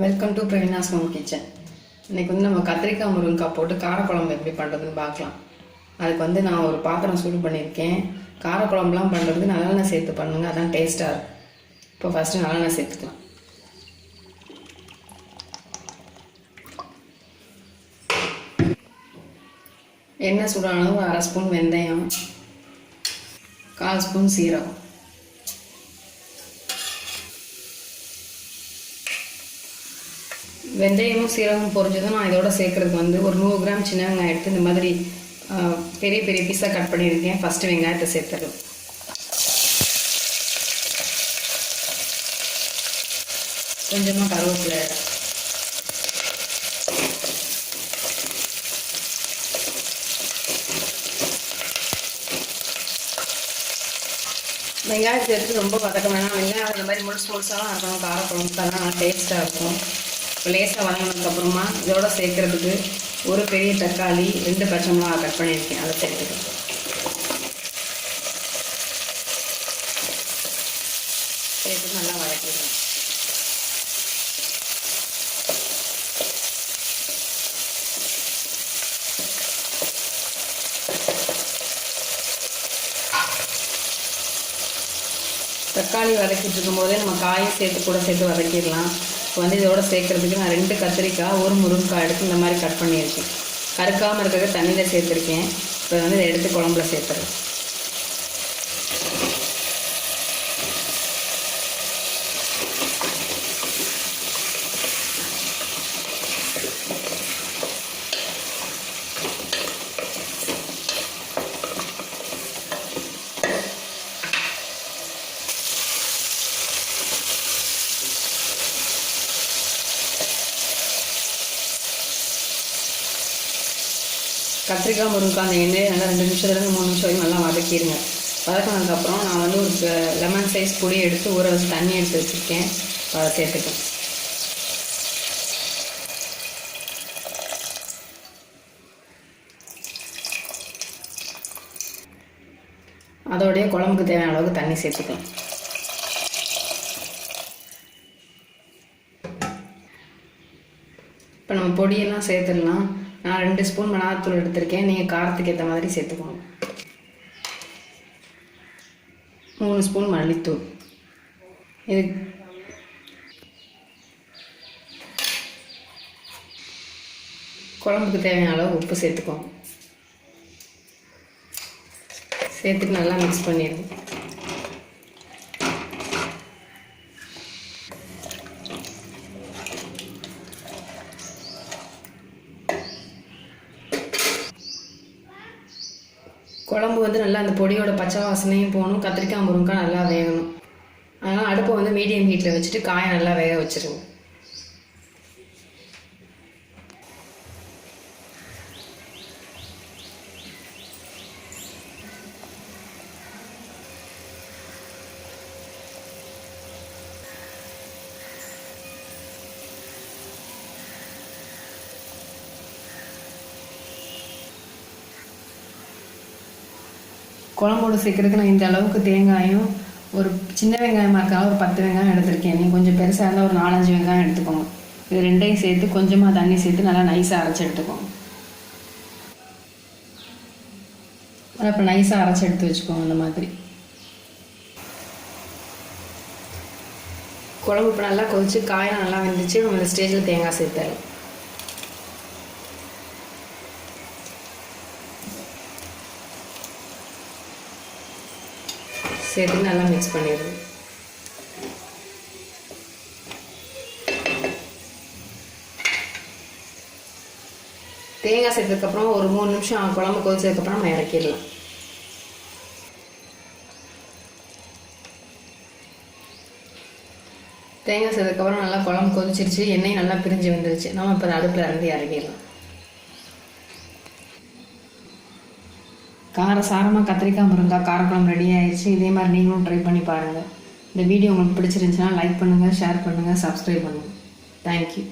Welcome to Praveena's home kitchen இன்னைக்கு வந்து நம்ம கத்திரிக்காய் முருங்கைக்காய் போட்டு காரக்குழம்பு எப்படி பண்ணுறதுன்னு பார்க்கலாம். அதுக்கு வந்து நான் ஒரு பாத்திரம் சூடு பண்ணியிருக்கேன். காரக்குழம்புலாம் பண்ணுறதுக்கு நல்லெண்ணெய் சேர்த்து பண்ணுங்க அதான் டேஸ்ட்டாக இருக்கும். இப்போ ஃபஸ்ட்டு நல்லெண்ணெய் சேர்த்துக்கலாம். எண்ணெய் சூடானது ஒரு அரை ஸ்பூன் வெந்தயம் கால் ஸ்பூன் சீரகம். வெந்தயமும் சீரகம் பொரிஞ்சதும் நான் இதோட சேர்க்கறதுக்கு வந்து ஒரு நூறு கிராம் சின்ன வெங்காயம் எடுத்து இந்த மாதிரி பெரிய பெரிய பீஸாக கட் பண்ணியிருக்கேன். ஃபஸ்ட்டு வெங்காயத்தை சேர்த்துடும் கொஞ்சமாக கருவேப்பிலை. வெங்காயத்தை சேர்த்து ரொம்ப வதக்க வேணாம் வெங்காயம் இந்த மாதிரி முழுசு முழுசாலாம் இருக்கணும். காரக்குழம்பு தான் டேஸ்ட்டாக இருக்கும். லேசாக வதங்கினதுக்கப்புறமா இதோட சேர்க்கறதுக்கு ஒரு பெரிய தக்காளி ரெண்டு பச்சை மிளகா கட் பண்ணியிருக்கேன் அதை சேர்த்துக்கலாம். சேர்த்து நல்லா வதக்கிடுவேன் தக்காளி வதக்கிட்டு இருக்கும்போதே நம்ம காயும் சேர்த்து கூட சேர்த்து வதக்கிடலாம். இப்போ வந்து இதோட சேர்க்குறதுக்கு நான் ரெண்டு கத்திரிக்காய் ஒரு முருங்கைக்காய் எடுத்து இந்த மாதிரி கட் பண்ணியிருக்கேன் கருக்காமல் இருக்கிறத தண்ணியில் சேர்த்துருக்கேன். இப்போ வந்து இதை எடுத்து குழம்புல சேர்த்துறேன் கத்திரிக்காய் முருங்கைக்காய் அந்த எண்ணெய் நல்லா ரெண்டு நிமிஷத்துலேருந்து மூணு நிமிஷம் வரைக்கும் நல்லா வதக்கிடுங்க. வதக்கினதுக்கப்புறம் நான் வந்து ஒரு லெமன் சைஸ் பொடி எடுத்து ஊற வச்சு தண்ணி எடுத்து வச்சுருக்கேன். அதை சேர்த்துக்கேன் அதோடைய குழம்புக்கு தேவையான அளவுக்கு தண்ணி சேர்த்துக்கலாம். இப்போ நம்ம பொடியெல்லாம் சேர்த்துடலாம். நான் ரெண்டு ஸ்பூன் மிளகாத்தூள் எடுத்திருக்கேன். நீங்கள் காரத்துக்கு ஏற்ற மாதிரி சேர்த்துக்கோங்க. மூணு ஸ்பூன் மல்லித்தூள். இது குழம்புக்கு தேவையான அளவு உப்பு சேர்த்துக்கோங்க. சேர்த்துட்டு நல்லா மிக்ஸ் பண்ணிடுங்க. குழம்பு வந்து நல்லா அந்த பொடியோட பச்சை வாசனையும் போகணும். கத்திரிக்காய் முருங்கைக்காய் நல்லா வேகணும். அதனால் அடுப்பை வந்து மீடியம் ஹீட்டில் வச்சுட்டு காயை நல்லா வேக வச்சிருங்க. குழம்போட சேர்க்கறதுக்கு நான் இந்த அளவுக்கு தேங்காயும் ஒரு சின்ன வெங்காயமாக இருக்கா ஒரு பத்து வெங்காயம் எடுத்திருக்கேன். நீங்கள் கொஞ்சம் பெருசாக இருந்தால் ஒரு நாலஞ்சு வெங்காயம் எடுத்துக்கோங்க. இது ரெண்டையும் சேர்த்து கொஞ்சமாக தண்ணி சேர்த்து நல்லா நைஸாக அரைச்சி எடுத்துக்கோங்க. அப்புறம் நைஸாக அரைச்சி எடுத்து வச்சுக்கோங்க இந்த மாதிரி. குழம்பு இப்போ நல்லா கொதிச்சு காயம் நல்லா வெந்துச்சு. நம்ம இந்த ஸ்டேஜில் தேங்காய் சேர்த்துறோம் சேர்த்து நல்லா மிக்ஸ் பண்ணிடுங்க. தேங்காய் சேர்த்ததுக்கப்புறம் ஒரு மூணு நிமிஷம் குழம்பு கொதிச்சதுக்கப்புறம் நம்ம இறக்கிடலாம். தேங்காய் சேர்த்ததுக்கப்புறம் நல்லா குழம்பு கொதிச்சிருச்சு. எண்ணெய் நல்லா பிரிஞ்சு வந்துருச்சு. நம்ம இப்போ அடுப்பில் இருந்து இறக்கிடலாம். காரசாரமாக கத்திரிக்காய் முருங்காய் காரக்குழம்பு ரெடி ஆயிடுச்சு இதே மாதிரி நீங்களும் ட்ரை பண்ணி பாருங்கள் இந்த வீடியோ உங்களுக்கு பிடிச்சிருந்துச்சுன்னா லைக் பண்ணுங்கள் ஷேர் பண்ணுங்கள் சப்ஸ்கிரைப் பண்ணுங்கள் தேங்க்யூ